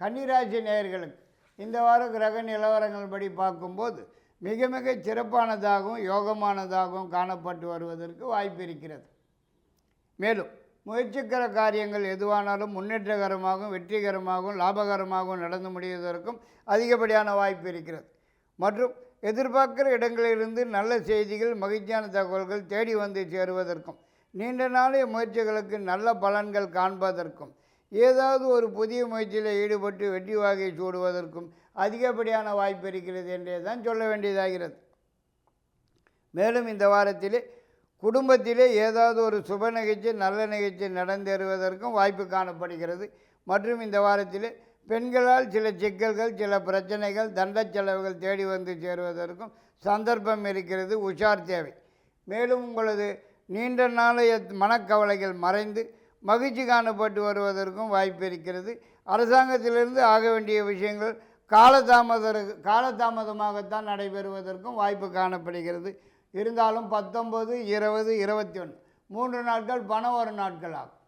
கன்னிராசி நேயர்களுக்கு இந்த வார கிரக நிலவரங்கள் படி பார்க்கும்போது மிக மிக சிறப்பானதாகவும் யோகமானதாகவும் காணப்பட்டு வருவதற்கு வாய்ப்பு இருக்கிறது. மேலும் முயற்சிக்கிற காரியங்கள் எதுவானாலும் முன்னேற்றகரமாகவும் வெற்றிகரமாகவும் லாபகரமாகவும் நடந்து முடிவதற்கும் அதிகப்படியான வாய்ப்பு இருக்கிறது. மற்றும் எதிர்பார்க்கிற இடங்களிலிருந்து நல்ல செய்திகள் மகிழ்ச்சியான தகவல்கள் தேடி வந்து சேருவதற்கும் நீண்ட நாளைய முயற்சிகளுக்கு நல்ல பலன்கள் காண்பதற்கும் ஏதாவது ஒரு புதிய முயற்சியில் ஈடுபட்டு வெற்றி வாகை சூடுவதற்கும் அதிகப்படியான வாய்ப்பு இருக்கிறது என்றே தான் சொல்ல வேண்டியதாகிறது. மேலும் இந்த வாரத்திலே குடும்பத்திலே ஏதாவது ஒரு சுப நிகழ்ச்சி நல்ல நிகழ்ச்சி நடந்தேறுவதற்கும் வாய்ப்பு காணப்படுகிறது. மற்றும் இந்த வாரத்திலே பெண்களால் சில சிக்கல்கள் சில பிரச்சனைகள் தண்ட செலவுகள் தேடி வந்து சேருவதற்கும் சந்தர்ப்பம் இருக்கிறது. உஷார் தேவை. மேலும் உங்களது நீண்ட நாளைய மனக்கவலைகள் மறைந்து மகிழ்ச்சி காணப்பட்டு வருவதற்கும் வாய்ப்பு இருக்கிறது. அரசாங்கத்திலிருந்து ஆக வேண்டிய விஷயங்கள் காலதாமத காலதாமதமாகத்தான் நடைபெறுவதற்கும் வாய்ப்பு காணப்படுகிறது. இருந்தாலும் பத்தொம்பது இருபது இருபத்தி ஒன்று மூன்று நாட்கள் பணம் ஒரு நாட்கள் ஆகும்